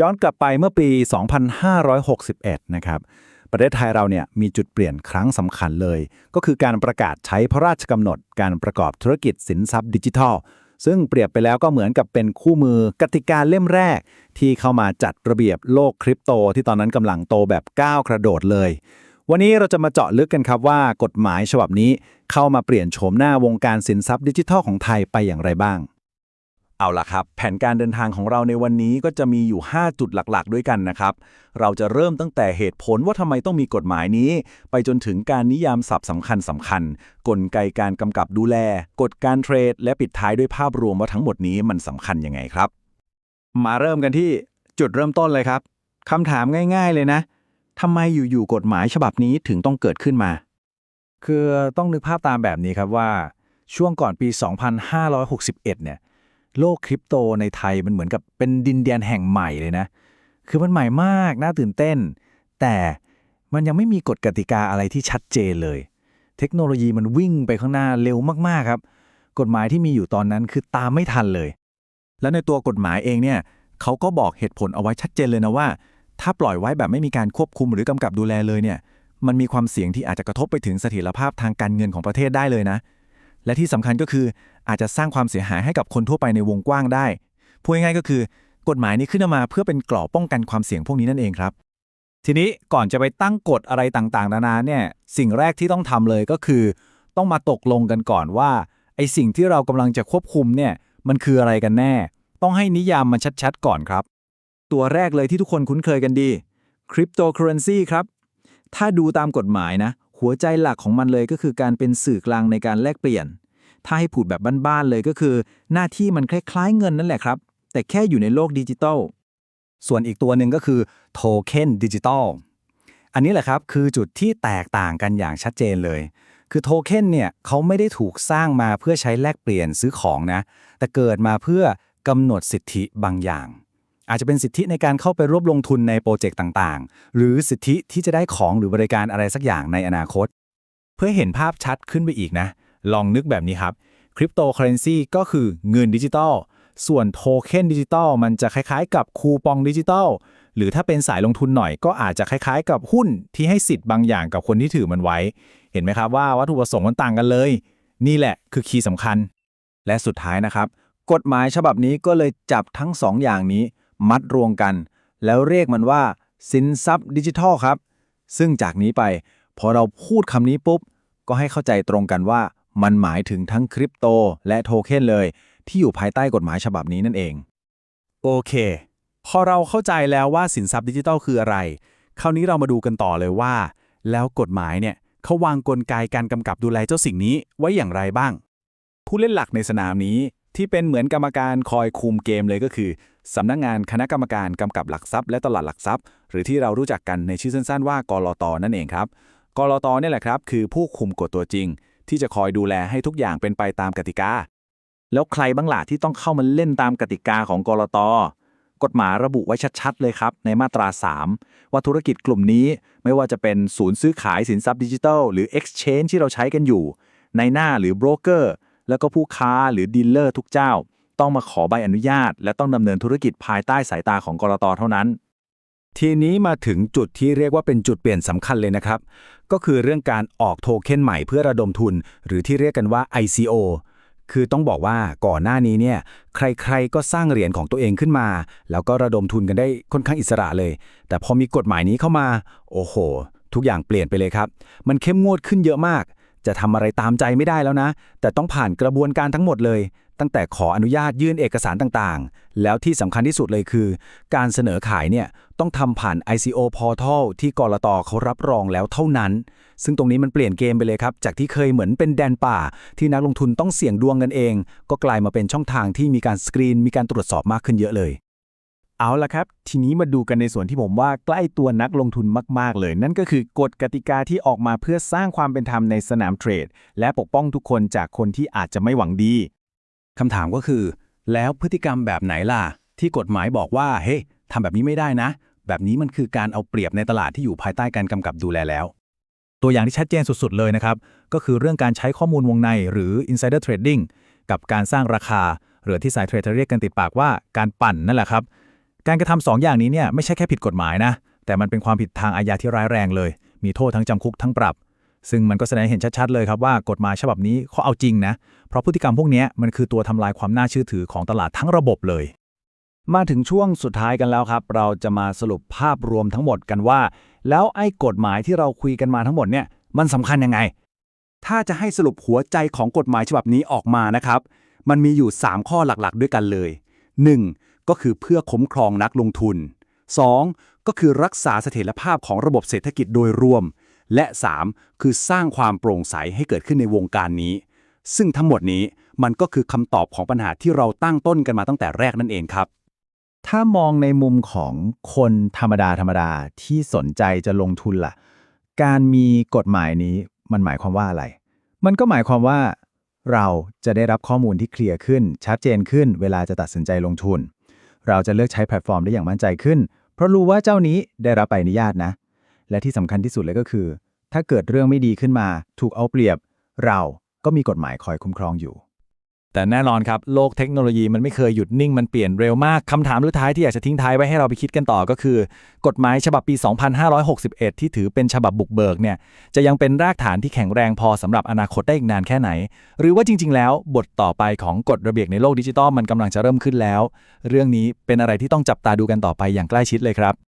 ย้อนกลับไปเมื่อปี 2561 นะครับ ประเทศไทยเราเนี่ยมีจุดเปลี่ยนครั้งสำคัญเลย ก็คือการประกาศใช้พระราชกำหนด การประกอบธุรกิจสินทรัพย์ดิจิทัล ซึ่งเปรียบไปแล้วก็เหมือนกับเป็นคู่มือกติกาเล่มแรก ที่เข้ามาจัดระเบียบโลกคริปโต ที่ตอนนั้นกำลังโตแบบก้าวกระโดดเลย วันนี้เราจะมาเจาะลึกกันครับว่ากฎหมายฉบับนี้เข้ามาเปลี่ยนโฉมหน้าวงการสินทรัพย์ดิจิทัลของไทยไปอย่างไรบ้าง เอาล่ะครับ แผนการเดินทางของเราในวันนี้ก็จะมีอยู่ 5 จุดหลักๆ ด้วยกันนะครับ เราจะเริ่มตั้งแต่เหตุผลว่าทำไมต้องมีกฎหมายนี้ ไปจนถึงการนิยามศัพท์สำคัญสำคัญ กลไกการกำกับดูแล กฎการเทรด และปิดท้ายด้วยภาพรวมว่าทั้งหมดนี้มันสำคัญยังไงครับ มาเริ่มกันที่จุดเริ่มต้นเลยครับคำถามง่าย ๆ เลยนะทำไมอยู่ๆกฎหมายฉบับนี้ถึงต้องเกิดขึ้นมา คือต้องนึกภาพตามแบบนี้ครับว่า ช่วงก่อนปี 2561 เนี่ย โลกคริปโตในไทยมันเหมือนกับเป็นดินแดนแห่งใหม่เลยนะ คือมันใหม่มากน่าตื่นเต้น แต่มันยังไม่มีกฎกติกาอะไรที่ชัดเจนเลย เทคโนโลยีมันวิ่งไปข้างหน้าเร็วมากๆครับ กฎหมายที่มีอยู่ตอนนั้นคือตามไม่ทันเลย และในตัวกฎหมายเองเนี่ยเขาก็บอกเหตุผลเอาไว้ชัดเจนเลยนะว่า ถ้าปล่อยไว้แบบไม่มีการควบคุมหรือกำกับดูแลเลยเนี่ยมันมีความเสี่ยงที่อาจจะกระทบไปถึงเสถียรภาพทางการเงินของประเทศได้เลยนะ และที่สำคัญก็คืออาจจะสร้างความเสียหายให้กับคนทั่วไปในวงกว้างได้พูดง่ายๆก็คือกฎหมายนี้ขึ้นมาเพื่อเป็นกรอบป้องกันความเสี่ยงพวกนี้นั่นเองครับ ทีนี้ก่อนจะไปตั้งกฎอะไรต่างๆ นานาเนี่ยสิ่งแรกที่ต้องทำเลยก็คือ ต้องมาตกลงกันก่อนว่าไอสิ่งที่เรากำลังจะควบคุมเนี่ยมันคืออะไรกันแน่ ต้องให้นิยามมันชัดๆ ก่อนครับ ตัวแรกเลยที่ทุกคนคุ้นเคยกันดีคริปโตเคอเรนซีครับถ้าดูตามกฎหมายนะ หัวใจหลักของมันเลยก็คือการเป็นสื่อกลางในการแลกเปลี่ยน ถ้าให้พูดแบบบ้านๆเลยก็คือ หน้าที่มันคล้ายๆเงินนั่นแหละครับ แต่แค่อยู่ในโลกดิจิตอลส่วนอีกตัวหนึ่งก็คือโทเค็นดิจิตอลอันนี้แหละครับคือจุดที่แตกต่างกันอย่างชัดเจนเลย คือโทเค็นเนี่ยเขาไม่ได้ถูกสร้างมาเพื่อใช้แลกเปลี่ยนซื้อของนะ แต่เกิดมาเพื่อกำหนดสิทธิบางอย่าง อาจจะเป็นสิทธิในการเข้าไปร่วมลงทุนในโปรเจกต์ต่างๆ หรือสิทธิที่จะได้ของหรือบริการอะไรสักอย่างในอนาคต เพื่อเห็นภาพชัดขึ้นไปอีกนะ ลองนึกแบบนี้ครับคริปโตเคอเรนซีก็คือเงินดิจิตอลส่วนโทเค็นดิจิตอลมันจะคล้ายๆ กับคูปองดิจิตอลหรือถ้าเป็นสายลงทุนหน่อยก็อาจจะคล้ายๆ กับหุ้นที่ให้สิทธิ์บางอย่างกับคนที่ถือมันไว้ เห็นไหมครับว่าวัตถุประสงค์มันต่างกันเลย นี่แหละคือคีย์สำคัญ และสุดท้ายนะครับ กฎหมายฉบับนี้ก็เลยจับทั้งสองอย่างนี้ มัดรวมกัน แล้วเรียกมันว่า สินทรัพย์ดิจิทัลครับ ซึ่งจากนี้ไป พอเราพูดคำนี้ปุ๊บ ก็ให้เข้าใจตรงกันว่า มันหมายถึงทั้งคริปโตและโทเค็นเลย ที่อยู่ภายใต้กฎหมายฉบับนี้นั่นเอง โอเค พอเราเข้าใจแล้วว่าสินทรัพย์ดิจิทัลคืออะไร คราวนี้เรามาดูกันต่อเลยว่า แล้วกฎหมายเนี่ยเขาวางกลไกการกำกับดูแลเจ้าสิ่งนี้ไว้อย่างไรบ้าง ผู้เล่นหลักในสนามนี้ ที่เป็นเหมือนกรรมการคอยคุมเกมเลยก็คือสำนักงงานคณะกรรมการกำกับหลักทรัพย์และตลาดหลักทรัพย์ หรือที่เรารู้จักกันในชื่อสั้นๆว่ากรอตอนั่นเองครับกรอตเนี่แหละครับ คือผู้คุมกฎตัวจริง ที่จะคอยดูแลให้ทุกอย่างเป็นไปตามกติกา แล้วใครบ้างล่ะที่ต้องเข้ามาเล่นตามกติกาของกรอตกฎหมายระบุไว้ชัดๆ เลยครับ ในมาตรา 3 ว่าธุรกิจกลุ่มนี้ไม่ว่าจะเป็นศูนย์ซื้อขายสินทรัพย์ดิจิทัล หรือ Exchange ที่เราใช้กันอยู่ ในหน้าหรือโบรกเกอร์ แล้วก็ผู้ค้าหรือดีลเลอร์ทุกเจ้า ต้องมาขอใบอนุญาต และต้องดำเนินธุรกิจภายใต้สายตาของกรตเท่านั้น ทีนี้มาถึงจุดที่เรียกว่าเป็นจุดเปลี่ยนสำคัญเลยนะครับ ก็คือเรื่องการออกโทเค็นใหม่เพื่อระดมทุน หรือที่เรียกกันว่า ICO คือต้องบอกว่าก่อนหน้านี้เนี่ยใครๆก็สร้างเหรียญของตัวเองขึ้นมา แล้วก็ระดมทุนกันได้ค่อนข้างอิสระเลย แต่พอมีกฎหมายนี้เข้ามา โอ้โห ทุกอย่างเปลี่ยนไปเลยครับ มันเข้มงวดขึ้นเยอะมาก จะทำอะไรตามใจไม่ได้แล้วนะ แต่ต้องผ่านกระบวนการทั้งหมดเลย ตั้งแต่ขออนุญาตยื่นเอกสารต่างๆ แล้วที่สำคัญที่สุดเลยคือ การเสนอขายเนี่ยต้องทำผ่าน ICO Portal ที่กรตเขารับรองแล้วเท่านั้น ซึ่งตรงนี้มันเปลี่ยนเกมไปเลยครับ จากที่เคยเหมือนเป็นแดนป่า ที่นักลงทุนต้องเสี่ยงดวงกันเอง ก็กลายมาเป็นช่องทางที่มีการสกรีน มีการตรวจสอบมากขึ้นเยอะเลย เอาละครับ ทีนี้มาดูกันในส่วนที่ผมว่าใกล้ตัวนักลงทุนมาก ๆ เลย นั่นก็คือกฎกติกาที่ออกมาเพื่อสร้างความเป็นธรรมในสนามเทรด และปกป้องทุกคนจากคนที่อาจจะไม่หวังดีคำถามก็คือ แล้วพฤติกรรมแบบไหนล่ะ ที่กฎหมายบอกว่า เฮ้ยทำแบบนี้ไม่ได้นะ แบบนี้มันคือการเอาเปรียบในตลาดที่อยู่ภายใต้การกำกับดูแลแล้ว ตัวอย่างที่ชัดเจนสุด ๆ เลยนะครับ ก็คือเรื่องการใช้ข้อมูลวงในหรือ insider trading กับการสร้างราคา หรือที่สายเทรดจะเรียกกันติดปากว่าการปั่นนั่นแหละครับ การกระทำสองอย่างนี้เนี่ยไม่ใช่แค่ผิดกฎหมายนะ แต่มันเป็นความผิดทางอาญาที่ร้ายแรงเลย มีโทษทั้งจำคุกทั้งปรับ ซึ่งมันก็แสดงเห็นชัดๆเลยครับว่ากฎหมายฉบับนี้เขาเอาจริงนะ เพราะพฤติกรรมพวกนี้มันคือตัวทำลายความน่าเชื่อถือของตลาดทั้งระบบเลย มาถึงช่วงสุดท้ายกันแล้วครับ เราจะมาสรุปภาพรวมทั้งหมดกันว่า แล้วไอ้กฎหมายที่เราคุยกันมาทั้งหมดเนี่ยมันสำคัญยังไง ถ้าจะให้สรุปหัวใจของกฎหมายฉบับนี้ออกมานะครับ มันมีอยู่ 3 ข้อหลักๆ ด้วยกันเลย 1. ก็คือเพื่อคุ้มครองนักลงทุน 2. ก็คือรักษาเสถียรภาพของระบบเศรษฐกิจโดยรวม และ 3. คือสร้างความโปร่งใสให้เกิดขึ้นในวงการนี้ ซึ่งทั้งหมดนี้มันก็คือคำตอบของปัญหาที่เราตั้งต้นกันมาตั้งแต่แรกนั่นเองครับ ถ้ามองในมุมของคนธรรมดาธรรมดาที่สนใจจะลงทุนล่ะ การมีกฎหมายนี้มันหมายความว่าอะไร มันก็หมายความว่า เราจะได้รับข้อมูลที่เคลียร์ขึ้น ชัดเจนขึ้น เวลาจะตัดสินใจลงทุน เราจะเลือกใช้แพลตฟอร์มได้อย่างมั่นใจขึ้น เพราะรู้ว่าเจ้านี้ได้รับใบอนุญาตนะ และที่สำคัญที่สุดเลยก็คือ ถ้าเกิดเรื่องไม่ดีขึ้นมา ถูกเอาเปรียบ เราก็มีกฎหมายคอยคุ้มครองอยู่ แต่แน่นอนครับ โลกเทคโนโลยีมันไม่เคยหยุดนิ่งมันเปลี่ยนเร็วมากคำถามสุดท้ายที่อยากจะทิ้งท้ายไว้ให้เราไปคิดกันต่อก็คือ กฎหมายฉบับปี 2561 ที่ถือเป็นฉบับบุกเบิกเนี่ยจะยังเป็นรากฐานที่แข็งแรงพอสำหรับอนาคตได้อีกนานแค่ไหน หรือว่าจริง ๆ แล้วบทต่อไปของกฎระเบียบในโลกดิจิตอลมันกำลังจะเริ่มขึ้นแล้ว เรื่องนี้เป็นอะไรที่ต้องจับตาดูกันต่อไปอย่างใกล้ชิดเลยครับ